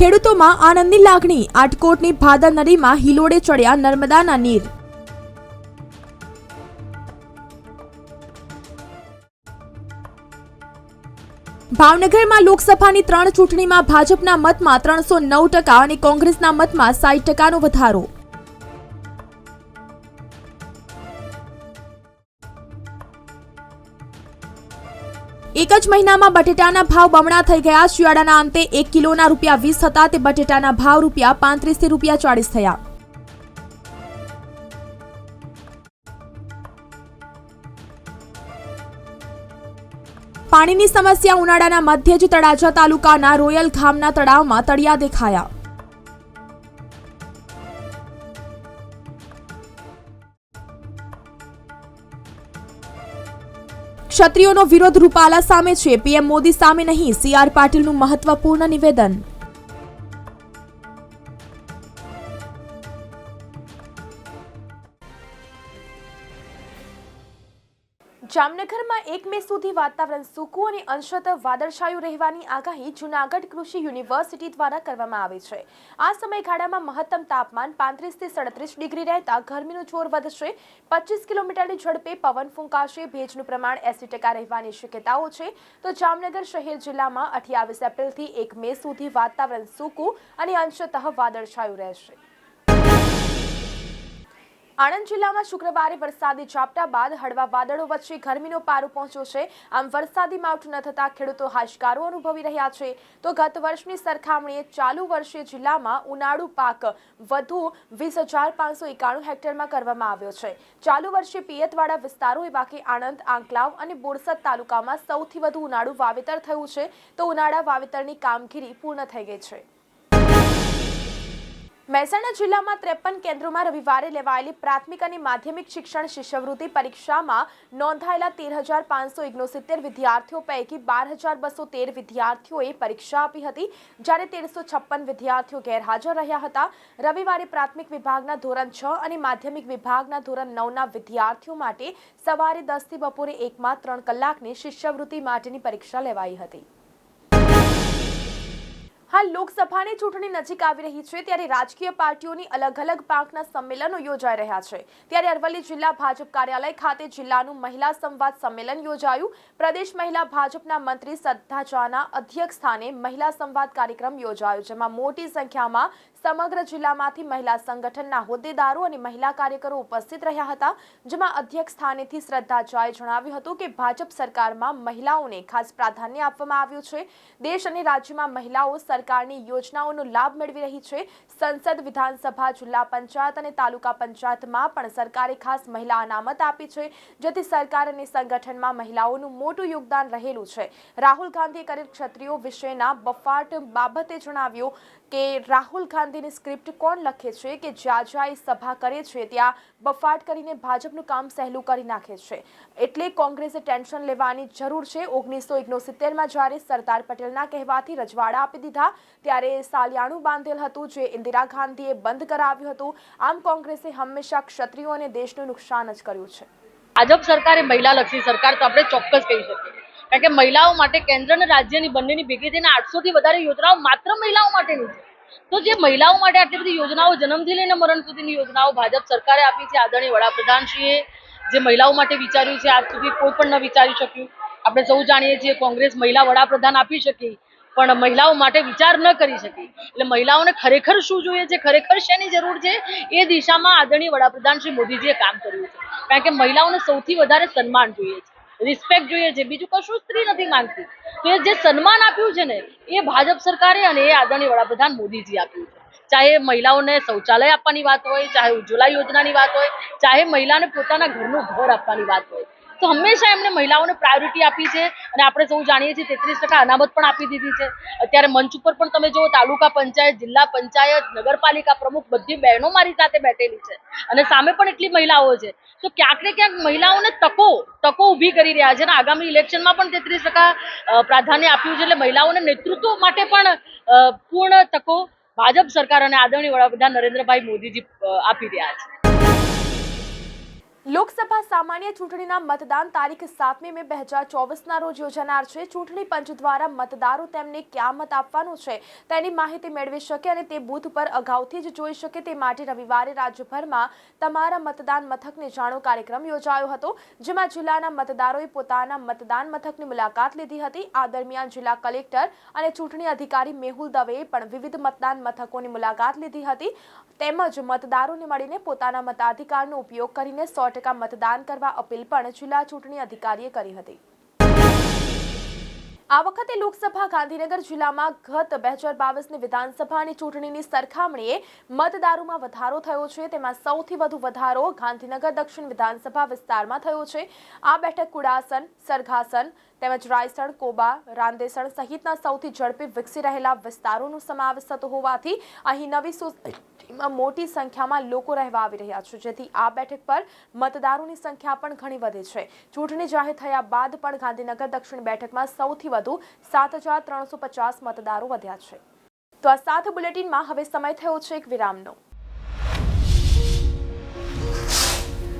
ખેડૂતોમાં આનંદની લાગણી. આટકોટની ભાદર નદીમાં હિલોડે ચડ્યા નર્મદાના નીર. ભાવનગરમાં લોકસભાની ત્રણ ચૂંટણીમાં ભાજપના મતમાં ત્રણસો નવ ટકા અને કોંગ્રેસના મતમાં સાઠ ટકાનો વધારો. એક જ મહિનામાં બટેટાના ભાવ બમણા થઈ ગયા. શિયાળાના અંતે એક કિલોના રૂપિયા વીસ હતા. તે બટેટાના ભાવ રૂપિયા પાંત્રીસથી રૂપિયા ચાળીસ થયા. પાણીની સમસ્યા ઉનાળાના મધ્ય જ તળાજા તાલુકાના રોયલ ગામના તળાવમાં તળિયા દેખાયા. ક્ષત્રિયોનો વિરોધ રૂપાલા સામે છે. પીએમ મોદી સામે નહીં. સીઆર પાટીલનું મહત્વપૂર્ણ નિવેદન. જામનગરમાં એક મે સુધી વાતાવરણ સૂકું અને અંશતઃ વાદળછાયું રહેવાની આગાહી જૂનાગઢ કૃષિ યુનિવર્સિટી દ્વારા કરવામાં આવી છે. આ સમયગાળામાં મહત્તમ તાપમાન પાંત્રીસથી સડત્રીસ ડિગ્રી રહેતા ગરમીનું જોર વધશે. પચીસ કિલોમીટરની ઝડપે પવન ફૂંકાશે. ભેજનું પ્રમાણ એસી ટકા રહેવાની શક્યતાઓ છે. તો જામનગર શહેર જિલ્લામાં અઠ્યાવીસ એપ્રિલથી એક મે સુધી વાતાવરણ સૂકું અને અંશતઃ વાદળછાયું રહેશે. આણંદ જિલ્લામાં શુક્રવારે વરસાદી ઝાપટા બાદ હળવા વાદળો વચ્ચે ગરમીનો પારો પહોંચ્યો છે. આમ વરસાદી માવઠું ન થતાં ખેડૂતો હાશકારો અનુભવી રહ્યા છે. તો ગત વર્ષની સરખામણીએ ચાલુ વર્ષે જિલ્લામાં ઉનાળુ પાક વધુ વીસ હજાર પાંચસો એકાણું હેક્ટરમાં કરવામાં આવ્યો છે. ચાલુ વર્ષે પિયતવાળા વિસ્તારો એવા કે આણંદ, આંકલાવ અને બોરસદ તાલુકામાં સૌથી વધુ ઉનાળુ વાવેતર થયું છે. તો ઉનાળા વાવેતરની કામગીરી પૂર્ણ થઈ ગઈ છે. મહેસાણા જિલ્લામાં ત્રેપન કેન્દ્રોમાં રવિવારે લેવાયેલી પ્રાથમિક અને માધ્યમિક શિક્ષણ શિષ્યવૃત્તિ પરીક્ષામાં નોંધાયેલા તેર હજાર પાંચસો ઓગણસિત્તેર વિદ્યાર્થીઓ પૈકી બાર હજાર બસો તેર વિદ્યાર્થીઓએ પરીક્ષા આપી હતી, જ્યારે તેરસો છપ્પન વિદ્યાર્થીઓ ગેરહાજર રહ્યા હતા. રવિવારે પ્રાથમિક વિભાગના ધોરણ છ અને માધ્યમિક વિભાગના ધોરણ નવના વિદ્યાર્થીઓ માટે સવારે દસથી બપોરે એકમાં ત્રણ કલાકની શિષ્યવૃત્તિ માટેની પરીક્ષા લેવાઈ હતી. હાલ લોકસભાની ચૂંટણી નજીક આવી રહી છે, ત્યારે રાજકીય પાર્ટીઓની અલગ અલગ પાંખના સંમેલનો યોજાઈ રહ્યા છે. ત્યારે અરવલ્લી જિલ્લા ભાજપ કાર્યાલય ખાતે જિલ્લાનું મહિલા સંવાદ સંમેલન યોજાયું. પ્રદેશ મહિલા ભાજપના મંત્રી સદ્ધા જાના અધ્યક્ષ સ્થાને મહિલા સંવાદ કાર્યક્રમ યોજાયો, જેમાં મોટી સંખ્યામાં સમગ્ર જિલ્લામાંથી મહિલા સંગઠનના હોદ્દેદારો અને મહિલા કાર્યકરો ઉપસ્થિત રહ્યા હતા, જેમાં અધ્યક્ષ સ્થાનેથી શ્રદ્ધા ઝાએ જણાવ્યું હતું કે ભાજપ સરકારમાં મહિલાઓને ખાસ પ્રાધાન્ય આપવામાં આવ્યું છે. દેશ અને રાજ્યમાં મહિલાઓ સરકારની યોજનાઓનો લાભ મેળવી રહી છે. સંસદ, વિધાનસભા, જિલ્લા પંચાયત અને તાલુકા પંચાયતમાં પણ સરકારે ખાસ મહિલા અનામત આપી છે, જેથી સરકાર અને સંગઠનમાં મહિલાઓનું મોટું યોગદાન રહેલું છે. રાહુલ ગાંધીએ કરેલ ક્ષત્રિયો વિશેના બફાટ બાબતે જણાવ્યું કે રાહુલ ગાંધીની સ્ક્રિપ્ટ કોણ લખે છે કે જ્યાં જ્યાં એ સભા કરે છે, ત્યાં બફાટ કરીને ભાજપનું કામ સહેલું કરી નાખે છે. એટલે કોંગ્રેસે ટેન્શન લેવાની જરૂર છે. ઓગણીસો ઓગણસિત્તેરમાં જ્યારે સરદાર પટેલના કહેવાથી રજવાડા આપી દીધા, ત્યારે સાલિયાણું બાંધેલ હતું જે ઇન્દિરા ગાંધીએ બંધ કરાવ્યું હતું. આમ કોંગ્રેસે હંમેશા ક્ષત્રિયો અને દેશનું નુકસાન જ કર્યું છે. ભાજપ સરકાર એ મહિલાલક્ષી સરકાર તો આપણે ચોક્કસ કહી શકીએ. કારણ કે મહિલાઓ માટે કેન્દ્ર અને રાજ્યની બંનેની ભેગી થઈને આઠસો થી વધારે યોજનાઓ માત્ર મહિલાઓ માટેની છે. તો જે મહિલાઓ માટે આટલી બધી યોજનાઓ જન્મથી લઈને મરણ સુધીની યોજનાઓ ભાજપ સરકારે આપી છે, આદરણીય વડાપ્રધાનશ્રીએ જે મહિલાઓ માટે વિચાર્યું છે, આજ સુધી કોઈ પણ ન વિચારી શક્યું. આપણે સૌ જાણીએ છીએ કોંગ્રેસ મહિલા વડાપ્રધાન આપી શકી, પણ મહિલાઓ માટે વિચાર ન કરી શકી. એટલે મહિલાઓને ખરેખર શું જોઈએ છે, ખરેખર શેની જરૂર છે? એ દિશામાં આદરણીય વડાપ્રધાન શ્રી મોદીજીએ કામ કર્યું છે. કારણ કે મહિલાઓને સૌથી વધારે સન્માન જોઈએ છે. રિસ્પેક્ટ જોઈએ છે. બીજું કશું સ્ત્રી નથી માંગતી તો એ જે સન્માન આપ્યું છે ને, એ ભાજપ સરકારે અને એ આદરણીય વડાપ્રધાન મોદીજી આપ્યું છે. ચાહે મહિલાઓને શૌચાલય આપવાની વાત હોય, ચાહે ઉજ્જવલા યોજનાની વાત હોય, ચાહે મહિલાને પોતાના ઘરનું ઘર આપવાની વાત હોય. તો હંમેશા એમને મહિલાઓને પ્રાયોરિટી આપી છે અને આપણે સૌ જાણીએ છીએ તેત્રીસ ટકા અનામત પણ આપી દીધી છે. અત્યારે મંચ ઉપર પણ તમે જુઓ તાલુકા પંચાયત, જિલ્લા પંચાયત, નગરપાલિકા પ્રમુખ બધી બહેનો મારી સાથે બેઠેલી છે અને સામે પણ એટલી મહિલાઓ છે. તો ક્યાંક ને ક્યાંક મહિલાઓને તકો તકો ઊભી કરી રહ્યા છે અને આગામી ઇલેક્શનમાં પણ તેત્રીસ ટકા પ્રાધાન્ય આપ્યું છે એટલે મહિલાઓને નેતૃત્વ માટે પણ પૂર્ણ તકો ભાજપ સરકાર અને આદરણીય વડાપ્રધાન નરેન્દ્રભાઈ મોદીજી આપી રહ્યા છે. લોકસભા સામાન્ય ચૂંટણીના મતદાન તારીખ સાતમી મે બે હજાર ચોવીસના રોજ યોજાનાર છે. ચૂંટણી પંચ દ્વારા મતદારો તેમને ક્યાં મત આપવાનો છે તેની માહિતી મેળવી શકે અને તે બૂથ પર અગાઉથી જ જોઈ શકે તે માટે રવિવારે રાજ્યભરમાં તમારા મતદાન મથકને જાણો કાર્યક્રમ યોજાયો હતો, જેમાં જિલ્લાના મતદારોએ પોતાના મતદાન મથકની મુલાકાત લીધી હતી. આ દરમિયાન જિલ્લા કલેક્ટર અને ચૂંટણી અધિકારી મેહુલ દવેએ પણ વિવિધ મતદાન મથકોની મુલાકાત લીધી હતી. તેમજ મતદારોને મળીને પોતાના મતાધિકારનો ઉપયોગ કરીને સો ટકા મતદાન કરવા અપીલ પણ જિલ્લા ચૂંટણી અધિકારીએ કરી હતી. આ વખતે લોકસભા ગાંધીનગર જિલ્લામાં ગત બે હજાર બાવીસની વિધાનસભાની ચૂંટણીની સરખામણીએ મતદારોમાં વધારો થયો છે. તેમાં સૌથી વધુ વધારો ગાંધીનગર દક્ષિણ વિધાનસભા વિસ્તારમાં થયો છે. આ બેઠક કુડાસન, સરઘાસન તેમજ રાયસણ, કોબા, રાંદેસણ સહિતના સૌથી ઝડપી વિકસી રહેલા વિસ્તારોનો સમાવેશ થતો હોવાથી અહીં નવી સોસાયટીમાં મોટી સંખ્યામાં લોકો રહેવા આવી રહ્યા છે. જેથી આ બેઠક પર મતદારોની સંખ્યા પણ ઘણી વધે છે. ચૂંટણી જાહેર થયા બાદ પણ ગાંધીનગર દક્ષિણ બેઠકમાં સૌથી વધુ સાત મતદારો વધ્યા છે. તો આ સાત બુલેટિનમાં હવે સમય થયો છે એક વિરામનો.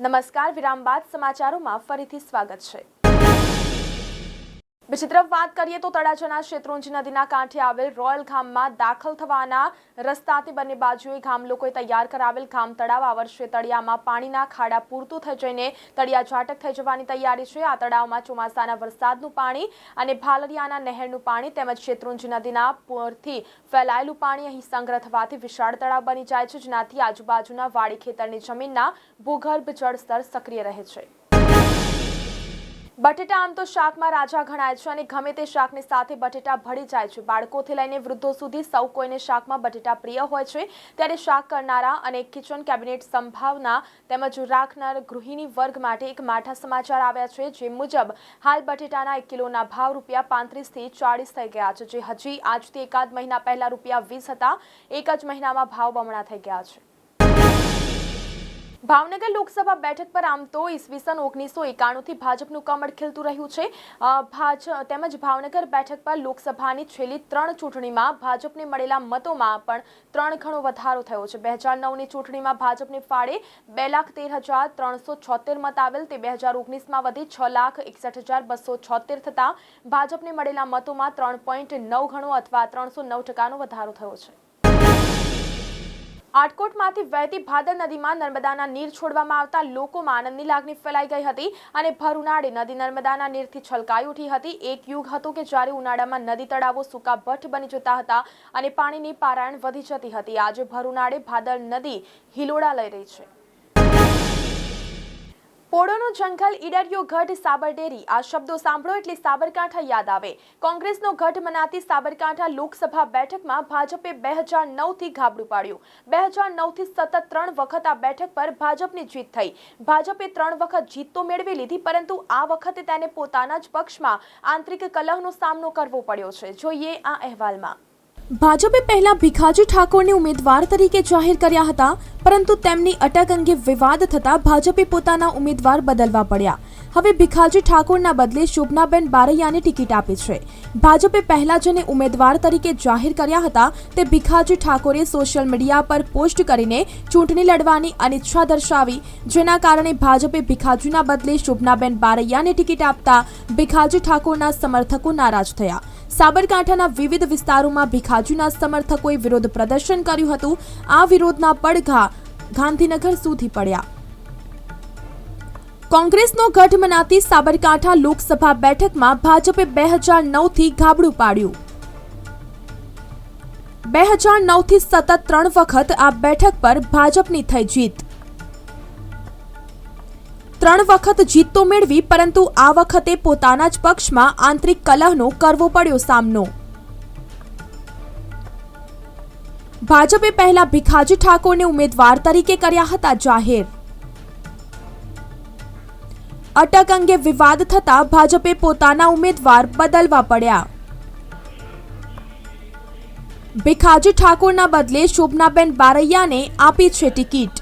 નમસ્કાર વિરામ બાદ સમાચારોમાં ફરીથી સ્વાગત છે. બીજી તરફ વાત કરીએ તો તળાજાના શેત્રુંજી નદીના કાંઠે આવેલ રોયલ ગામમાં દાખલ થવાના રસ્તાથી બંને બાજુએ ગામ લોકોએ તૈયાર કરાવેલ ગામ તળાવ. આ વર્ષે તળિયામાં પાણીના ખાડા પૂરતું થઈ જઈને તળિયા ઝાટક થઈ જવાની તૈયારી છે. આ તળાવમાં ચોમાસાના વરસાદનું પાણી અને ભાલરિયાના નહેરનું પાણી તેમજ શેત્રુંજી નદીના પૂરથી ફેલાયેલું પાણી અહીં સંગ્રહ થવાથી વિશાળ તળાવ બની જાય છે, જેનાથી આજુબાજુના વાડી ખેતરની જમીનના ભૂગર્ભ જળસ્તર સક્રિય રહે છે. બટેટા આમ તો શાકમાં રાજા ગણાય છે અને ગમે તે શાકની સાથે બટેટા ભળી જાય છે. બાળકોથી લઈને વૃદ્ધો સુધી સૌ કોઈને શાકમાં બટેટા પ્રિય હોય છે. ત્યારે શાક કરનારા અને કિચન કેબિનેટ સંભાવના તેમજ રાખનાર ગૃહિણી વર્ગ માટે એક માઠા સમાચાર આવ્યા છે. જે મુજબ, હાલ બટેટાના એક કિલોના ભાવ રૂપિયા પાંત્રીસથી ચાળીસ થઈ ગયા છે. જે હજી આજથી એકાદ મહિના પહેલા રૂપિયા વીસ હતા. એક જ મહિનામાં ભાવ બમણા થઈ ગયા છે. ભાવનગર લોકસભા બેઠક પર આમ તો ઈસવીસન ઓગણીસો એકાણુંથી ભાજપનું કમળ ખીલતું રહ્યું છે. ભાજ, તેમજ ભાવનગર બેઠક પર લોકસભાની છેલ્લી ત્રણ ચૂંટણીમાં ભાજપને મળેલા મતોમાં પણ ત્રણ ગણો વધારો થયો છે. બે હજાર નવની ચૂંટણીમાં ભાજપને ફાળે બે લાખ તેર હજાર ત્રણસો છોતેર મત આવેલ. તે બે હજાર ઓગણીસમાં વધી છ લાખ એકસઠ હજાર બસો છોતેર થતાં ભાજપને મળેલા મતોમાં ત્રણ પોઈન્ટ નવ ગણો અથવા ત્રણસો નવ ટકાનો વધારો થયો છે. આટકોટમાંથી વહેતી ભાદર નદીમાં નર્મદાના નીર છોડવામાં આવતા લોકોમાં આનંદની લાગણી ફેલાઈ ગઈ હતી અને ભર ઉનાળે નદી નર્મદાના નીરથી છલકાઈ ઉઠી હતી. એક યુગ હતો કે જ્યારે ઉનાળામાં નદી તળાવો સૂકા ભઠ્ઠ બની જતા હતા અને પાણીની પારાયણ વધી જતી હતી. આજે ભર ઉનાળે ભાદર નદી હિલોડા લઈ રહી છે. પોળોનું જંગલ ઈડરિયો ગઢ સાબરડેરી. આ શબ્દો સાંભળો એટલે સાબરકાંઠા યાદ આવે. કોંગ્રેસનો ગઢ મનાતી સાબરકાંઠા લોકસભા બેઠકમાં ભાજપે બે હજાર નવથી ગાબડું પાડ્યું. બે હજાર નવથી સતત ત્રણ વખત આ બેઠક પર ભાજપની જીત થઈ. ભાજપે ત્રણ વખત જીત તો મેળવી લીધી, પરંતુ આ વખતે તેને પોતાના જ પક્ષમાં આંતરિક કલહનો સામનો કરવો પડ્યો છે. જોઈએ આ અહેવાલમાં. ભાજપે પહેલા ભીખાજી ઠાકોરને ઉમેદવાર તરીકે જાહેર કર્યા હતા, પરંતુ તેમની અટક અંગે વિવાદ થતા ભાજપે પોતાના ઉમેદવાર બદલવા પડ્યા. હવે ભીખાજી ઠાકોરના બદલે શોભનાબેન બારૈયાને ટિકિટ આપી છે. ભાજપે પહેલા જેને ઉમેદવાર તરીકે જાહેર કર્યા હતા, તે ભીખાજી ઠાકોરે સોશિયલ મીડિયા પર પોસ્ટ કરીને ચૂંટણી લડવાની અનિચ્છા દર્શાવી, જેના કારણે ભાજપે ભીખાજીના બદલે શોભનાબેન બારૈયાને ટિકિટ આપતા ભીખાજી ઠાકોરના સમર્થકો નારાજ થયા. સાબરકાંઠાના વિવિધ વિસ્તારોમાં ભીખાજીના સમર્થકોએ વિરોધ પ્રદર્શન કર્યું હતું. આ વિરોધના પડઘા ગાંધીનગર સુધી પડ્યા. કોંગ્રેસનો ગઢ મનાતી સાબરકાંઠા લોકસભા બેઠકમાં ભાજપે બે હજાર નવથી ગાબડું પાડ્યું. બે હજાર નવથી સતત ત્રણ વખત આ બેઠક પર ભાજપની થઈ જીત. ત્રણ વખત જીત તો મેળવી, પરંતુ આ વખતે પોતાના જ પક્ષમાં આંતરિક કલહનો કરવો પડ્યો સામનો. ભાજપે પહેલા ભીખાજી ઠાકોરને ઉમેદવાર તરીકે કર્યા હતા જાહેર. અટક અંગે વિવાદ થતા ભાજપે પોતાના ઉમેદવાર બદલવા પડ્યા. ભીખાજી ઠાકોરના બદલે શોભનાબેન બારૈયાને આપી છે ટિકિટ.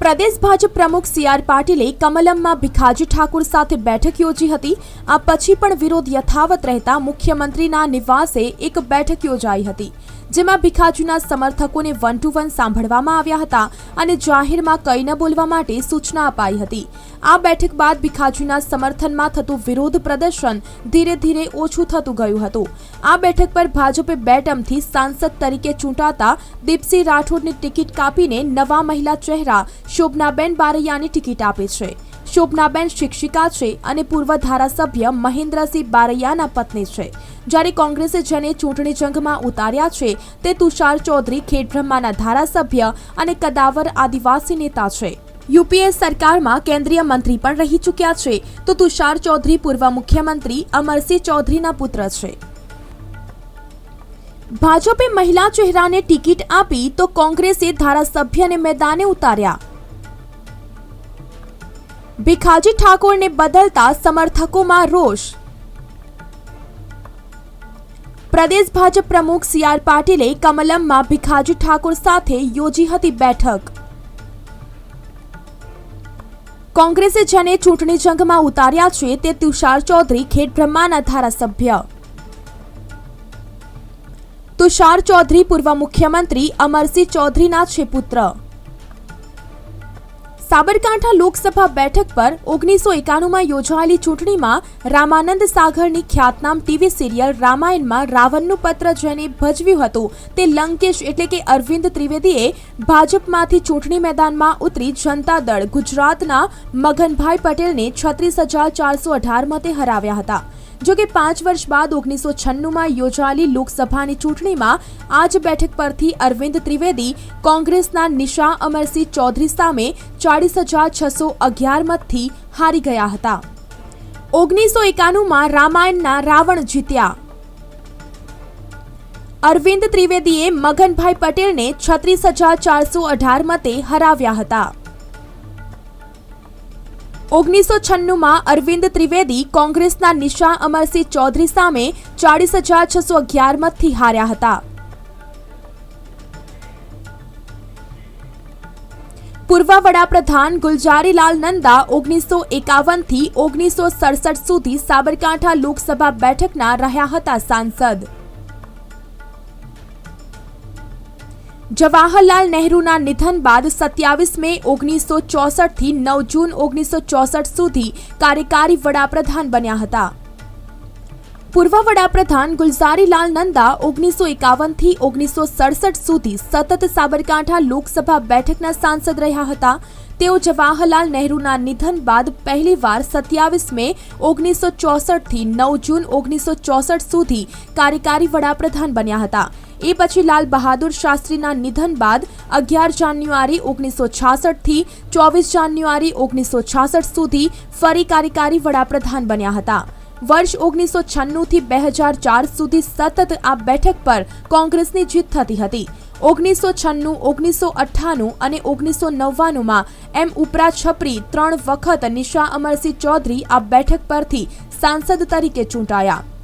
પ્રદેશ ભાજપ પ્રમુખ સી આર પાટીલે કમલમમાં ભીખાજી ઠાકુર સાથે બેઠક યોજી હતી. આ પછી પણ વિરોધ યથાવત રહેતા મુખ્યમંત્રીના નિવાસે એક બેઠક યોજાઈ હતી, જેમાં ભીખાજીના સમર્થકોને વન ટુ વન સાંભળવામાં આવ્યા હતા અને જાહેરમાં કંઈ ન બોલવા માટે સૂચના અપાઈ હતી. આ બેઠક બાદ ભીખાજીના સમર્થનમાં થતું વિરોધ પ્રદર્શન ધીરે ધીરે ઓછું થતું ગયું હતું. આ બેઠક પર ભાજપે બે ટર્મથી સાંસદ તરીકે ચૂંટાતા દીપસિંહ રાઠોડની ટિકિટ કાપીને નવા મહિલા ચહેરા શોભનાબેન બારૈયાની ટિકિટ આપી છે. શોભનાબેન શિક્ષિકા છે અને પૂર્વ ધારાસભ્ય મહેન્દ્રસિંહ બારૈયાના પત્ની છે. જ્યારે કોંગ્રેસે જેને ચૂંટણી જંગમાં ઉતાર્યા છે, તે તુષાર ચૌધરી ખેડબ્રહ્માના ધારાસભ્ય અને કદાવર આદિવાસી નેતા છે. યુપીએ સરકારમાં કેન્દ્રીય મંત્રી પણ રહી ચૂક્યા છે, તો તુષાર ચૌધરી પૂર્વ મુખ્યમંત્રી અમરસિંહ ચૌધરીના પુત્ર છે. ભાજપે મહિલા ચહેરાને ટિકિટ આપી તો કોંગ્રેસે ધારાસભ્યને મેદાને ઉતાર્યા. ભીખાજી ઠાકોરને બદલતા સમર્થકોમાં રોષ. પ્રદેશ ભાજપ પ્રમુખ સી આર પાટીલે કમલમમાં ભીખાજી ઠાકોર સાથે યોજી હતી બેઠક. કોંગ્રેસે જેને ચૂંટણી જંગમાં ઉતાર્યા છે તે તુષાર ચૌધરી ખેડબ્રહ્માના ધારાસભ્ય. તુષાર ચૌધરી પૂર્વ મુખ્યમંત્રી અમરસિંહ ચૌધરીના છે પુત્ર. સાબરકાંઠા લોકસભા બેઠક પર ઓગણીસો એકાણુંમાં યોજાયેલી ચૂંટણીમાં રામાનંદ સાગરની ખ્યાતનામ ટીવી સિરિયલ રામાયણમાં રાવણનું પત્ર જેને ભજવ્યું હતું તે લંકેશ એટલે કે અરવિંદ ત્રિવેદીએ ભાજપમાંથી ચૂંટણી મેદાનમાં ઉતરી જનતા દળ ગુજરાતના મગનભાઈ પટેલને છત્રીસ હજાર ચારસો અઢાર મતે હરાવ્યા હતા. જો કે પાંચ વર્ષ બાદ ઓગણીસો છન્નુંમાં યોજાયેલી લોકસભાની ચૂંટણીમાં આ જ બેઠક પરથી અરવિંદ ત્રિવેદી કોંગ્રેસના નિશા અમરસિંહ ચૌધરી સામે ચાળીસ હજાર છસો અગિયાર મતથી હારી ગયા હતા. ઓગણીસો એકાણુંમાં રામાયણના રાવણ જીત્યા. અરવિંદ ત્રિવેદીએ મગનભાઈ પટેલને છત્રીસ હજાર ચારસો અઢાર મતે હરાવ્યા હતા. ઓગણીસો છન્નુંમાં અરવિંદ ત્રિવેદી કોંગ્રેસના નિશા અમરસિંહ ચૌધરી સામે ચાળીસ હજાર છસો અગિયાર મતથી હાર્યા હતા. પૂર્વ વડાપ્રધાન ગુલજારીલાલ નંદા ઓગણીસો એકાવનથી ઓગણીસો સડસઠ સુધી સાબરકાંઠા લોકસભા બેઠકના રહ્યા હતા સાંસદ. જવાહરલાલ નહેરુના નિધન બાદ સત્યાવીસ મે ઓગણીસો ચોસઠથી નવ જૂન ઓગણીસો ચોસઠ સુધી કાર્યકારી વડાપ્રધાન બન્યા હતા. પૂર્વ વડાપ્રધાન ગુલઝારીલાલ નંદા ઓગણીસો એકાવનથી ઓગણીસો સડસઠ સુધી સતત સાબરકાંઠા લોકસભા બેઠકના સાંસદ રહ્યા હતા. તેઓ જવાહરલાલ નહેરુના નિધન બાદ પહેલીવાર સત્યાવીસ મે ઓગણીસો ચોસઠથી નવ જૂન ઓગણીસો ચોસઠ સુધી કાર્યકારી વડાપ્રધાન બન્યા હતા. એ પછી લાલ બહાદુર શાસ્ત્રીના નિધન બાદ અગિયાર જાન્યુઆરી ઓગણીસો છાસઠથી ચોવીસ જાન્યુઆરી ઓગણીસો છાસઠ સુધી ફરી કાર્યકારી વડાપ્રધાન બન્યા હતા. વર્ષ ઓગણીસો છન્નુંથી બે હજાર ચાર સુધી સતત આ બેઠક પર કોંગ્રેસની જીત થતી હતી. ઓગણીસો છન્નું, ઓગણીસો અઠ્ઠાણું અને ઓગણીસો નવ્વાણુંમાં એમ ઉપરા છપરી ત્રણ વખત નિશા અમરસિંહ ચૌધરી આ બેઠક પરથી સાંસદ તરીકે ચૂંટાયા.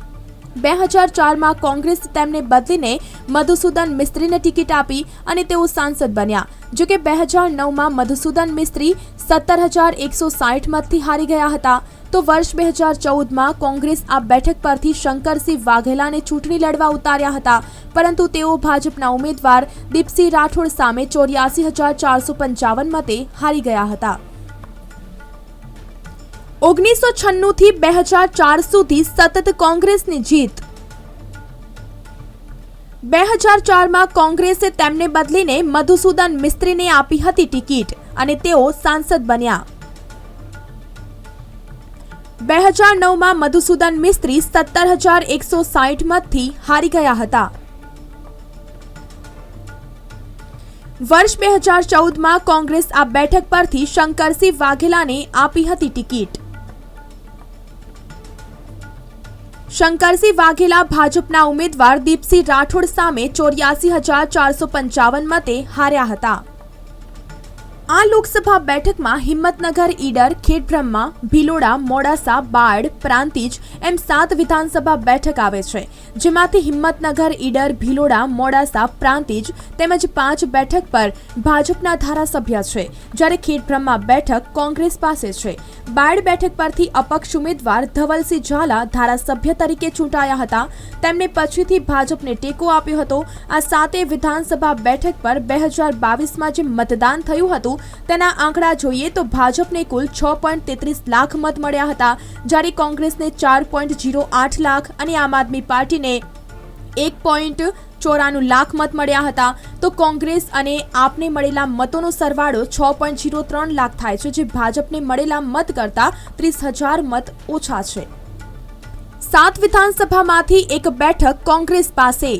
બે હજાર ચારમાં કોંગ્રેસ તેમને બદલીને મધુસૂદન મિસ્ત્રીને ટિકિટ આપી અને તેઓ સાંસદ બન્યા. જો કે બે હજાર નવમાં મધુસૂદન મિસ્ત્રી સત્તર હજાર એકસો સાઠ મતથી હારી ગયા હતા. તો વર્ષ બે હજાર ચૌદમાં કોંગ્રેસ આ બેઠક પરથી શંકરસિંહ વાઘેલાને ચૂંટણી લડવા ઉતાર્યા હતા. પરંતુ તેઓ ભાજપના ઉમેદવાર દીપસિંહ રાઠોડ સામે ચોર્યાસી હજાર ચારસો પંચાવન મતે હારી ગયા હતા. ઓગણીસો છન્નું થી બે હજાર ચાર સુધી સતત કોંગ્રેસની જીત. બે હજાર ચારમાં કોંગ્રેસે તેમને બદલીને મધુસૂદન મિસ્ત્રીને આપી હતી ટિકિટ અને તેઓ સાંસદ બન્યા. બે હજાર નવમાં મધુસૂદન મિસ્ત્રી સત્તર હજાર એકસો સાઠ મતથી હારી ગયા હતા. વર્ષ બે હજાર ચૌદમાં કોંગ્રેસ આ બેઠક પરથી શંકરસિંહ વાઘેલાને આપી હતી ટિકિટ. શંકરસિંહ વાઘેલા ભાજપના ઉમેદવાર દીપસિંહ રાઠોડ સામે ચોર્યાસી હજાર ચારસો પંચાવન મતે હાર્યા હતા. આ લોકસભા બેઠકમાં હિંમતનગર, ઈડર, ખેડબ્રહ્મા, ભિલોડા, મોડાસા બાળ પ્રાંતિજ એમ સાત વિધાનસભા બેઠક આવે છે. જેમાંથી હિંમતનગર, ઈડર, ભિલોડા, મોડાસા, પ્રાંતિજ તેમજ પાંચ બેઠક પર ભાજપના ધારાસભ્ય છે. જ્યારે ખેડબ્રહ્મા બેઠક કોંગ્રેસ પાસે છે. બાળ બેઠક પરથી અપક્ષ ઉમેદવાર ધવલસિંહ ઝાલા ધારાસભ્ય તરીકે ચૂંટાયા હતા. તેમણે પછીથી ભાજપને ટેકો આપ્યો હતો. આ સાતે વિધાનસભા બેઠક પર બે હજાર બાવીસમાં જે મતદાન થયું હતું તેના આંકડા જોઈએ તો ભાજપને કુલ છ પોઈન્ટ તેત્રીસ લાખ મત મળ્યા હતા. જ્યારે કોંગ્રેસને ચાર પોઈન્ટ જીરો આઠ લાખ અને આમ આદમી પાર્ટીને એક પોઈન્ટ ચોરાણું લાખ મત મળ્યા હતા. તો કોંગ્રેસ અને આપને મળેલા મતોનો સરવાળો છ પોઈન્ટ જીરો ત્રણ લાખ થાય છે, જે ભાજપને મળેલા મત કરતાં ત્રીસ હજાર મત ઓછા છે. સાત વિધાનસભામાંથી એક બેઠક કોંગ્રેસ પાસે.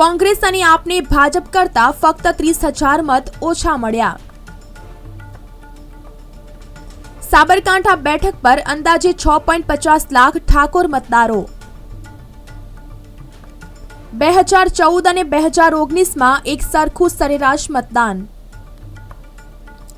કોંગ્રેસ અને આપને ભાજપ કરતા ફક્ત ત્રીસ હજાર મત ઓછા મળ્યા. સાબરકાંઠા બેઠક પર અંદાજે છ પોઈન્ટ પચાસ લાખ ઠાકોર મતદારો. બે હજાર ચૌદ અને બે હજાર ઓગણીસમાં એક સરખું સરેરાશ મતદાન.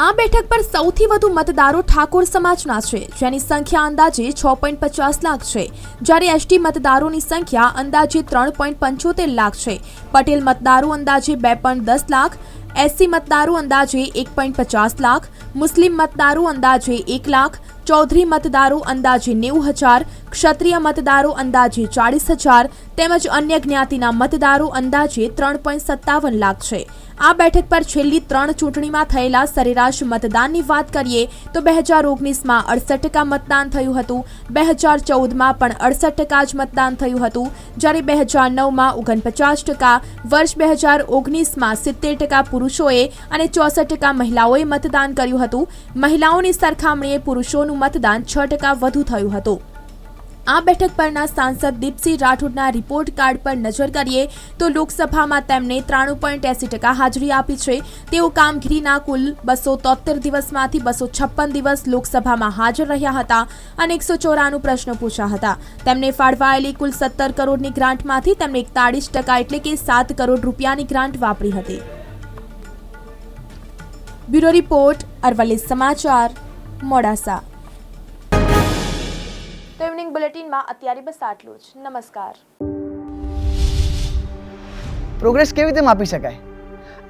આ બેઠક પર સૌથી વધુ મતદારો ઠાકોર સમાજના છે, જેની સંખ્યા અંદાજે છ પોઈન્ટ પચાસ લાખ છે. જ્યારે એસટી મતદારોની સંખ્યા અંદાજે ત્રણ પોઈન્ટ પંચોતેર લાખ છે. પટેલ મતદારો અંદાજે બે પોઈન્ટ દસ લાખ, એસસી મતદારો અંદાજે એક પોઈન્ટ પચાસ લાખ, મુસ્લિમ મતદારો અંદાજે એક લાખ, ચૌધરી મતદારો અંદાજે નેવું હજાર ક્ષત્રિય મતદારો અંદાજે ચાળીસ હજાર તેમજ અન્ય જ્ઞાતિના મતદારો અંદાજે ત્રણ પોઈન્ટ સત્તાવન લાખ છે. આ બેઠક પર છેલ્લી ત્રણ ચૂંટણીમાં થયેલા સરેરાશ મતદાનની વાત કરીએ તો બે હજાર ઓગણીસમાં અડસઠ ટકા મતદાન થયું હતું, બે હજાર ચૌદમાં પણ અડસઠ ટકા જ મતદાન થયું હતું, જ્યારે બે હજાર નવમાં ઓગણપચાસ ટકા, વર્ષ બે હજાર ઓગણીસમાં સિત્તેર ટકા પુરુષોએ અને ચોસઠ ટકા મહિલાઓએ મતદાન કર્યું હતું. મહિલાઓની સરખામણીએ પુરુષોનું મતદાન છ ટકા વધુ થયું હતું. આ બેઠક પરના સાંસદ દીપસિંહ રાઠોડના રિપોર્ટ કાર્ડ પર નજર કરીએ તો લોકસભામાં તેમણે ત્રાણું પોઈન્ટ એસી ટકા હાજરી આપી છે. તેઓ કામગીરીના કુલ બસો તોતેર દિવસમાંથી બસો છપ્પન દિવસ લોકસભામાં હાજર રહ્યા હતા અને એકસો ચોરાણું પ્રશ્નો પૂછ્યા હતા. તેમને ફાળવાયેલી કુલ સત્તર કરોડની ગ્રાન્ટમાંથી તેમણે એકતાળીસ ટકા એટલે કે સાત કરોડ રૂપિયાની ગ્રાન્ટ વાપરી હતી. બ્યુરો રિપોર્ટ અરવલ્લી સમાચાર મોડાસા. તો ઇવનિંગ બુલેટિનમાં અત્યારે બસ આટલું જ. નમસ્કાર. પ્રોગ્રેસ કેવી રીતે માપી શકાય?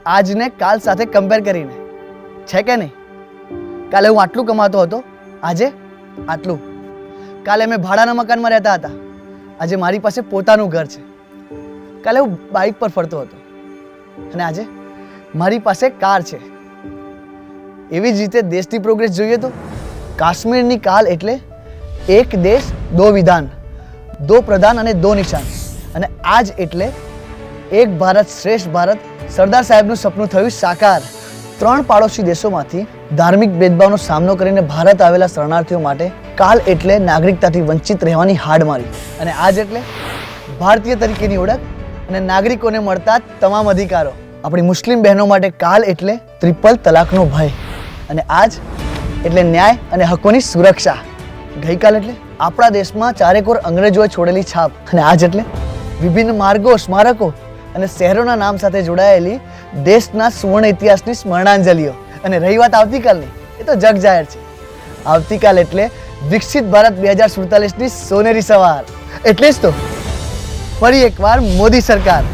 આજને કાલ સાથે કમ્પેર કરીને. છે કે નહીં? કાલે હું આટલું કમાતો હતો, આજે આટલું. કાલે મેં ભાડાના મકાનમાં રહેતા હતા. આજે મારી પાસે પોતાનું ઘર છે. કાલે હું બાઇક પર ફરતો હતો. અને આજે મારી પાસે કાર છે. એવી જ રીતે દેશની પ્રોગ્રેસ જોઈએ તો કાશ્મીરની કાલ એટલે એક દેશ, દો વિધાન, દો પ્રધાન અને દો નિશાન. અને આજ એટલે એક ભારત શ્રેષ્ઠ ભારત સરદાર સાહેબનું સપનું થયું સાકાર. ત્રણ પાડોશી દેશોમાંથી ધાર્મિક ભેદભાવનો સામનો કરીને ભારત આવેલા શરણાર્થીઓ માટે કાલ એટલે નાગરિકતાથી વંચિત રહેવાની હાડ મારી. અને આજ એટલે ભારતીય તરીકેની ઓળખ અને નાગરિકોને મળતા તમામ અધિકારો. આપણી મુસ્લિમ બહેનો માટે કાલ એટલે ત્રિપલ તલાકનો ભય. અને આજ એટલે ન્યાય અને હકોની સુરક્ષા. ગઈકાલ એટલે આપણા દેશમાં ચારેકોર અંગ્રેજોએ છોડેલી છાપ અને આજ એટલે વિભિન્ન માર્ગો, સ્મારકો અને શહેરોના નામ સાથે જોડાયેલી દેશના સુવર્ણ ઇતિહાસની સ્મરણાંજલિઓ. અને રહી વાત આવતીકાલની, એ તો જગ જાહેર છે. આવતીકાલ એટલે વિકસિત ભારત બે હજાર સુડતાલીસની સોનેરી સવાર. એટલે જ તો. ફરી એકવાર મોદી સરકાર.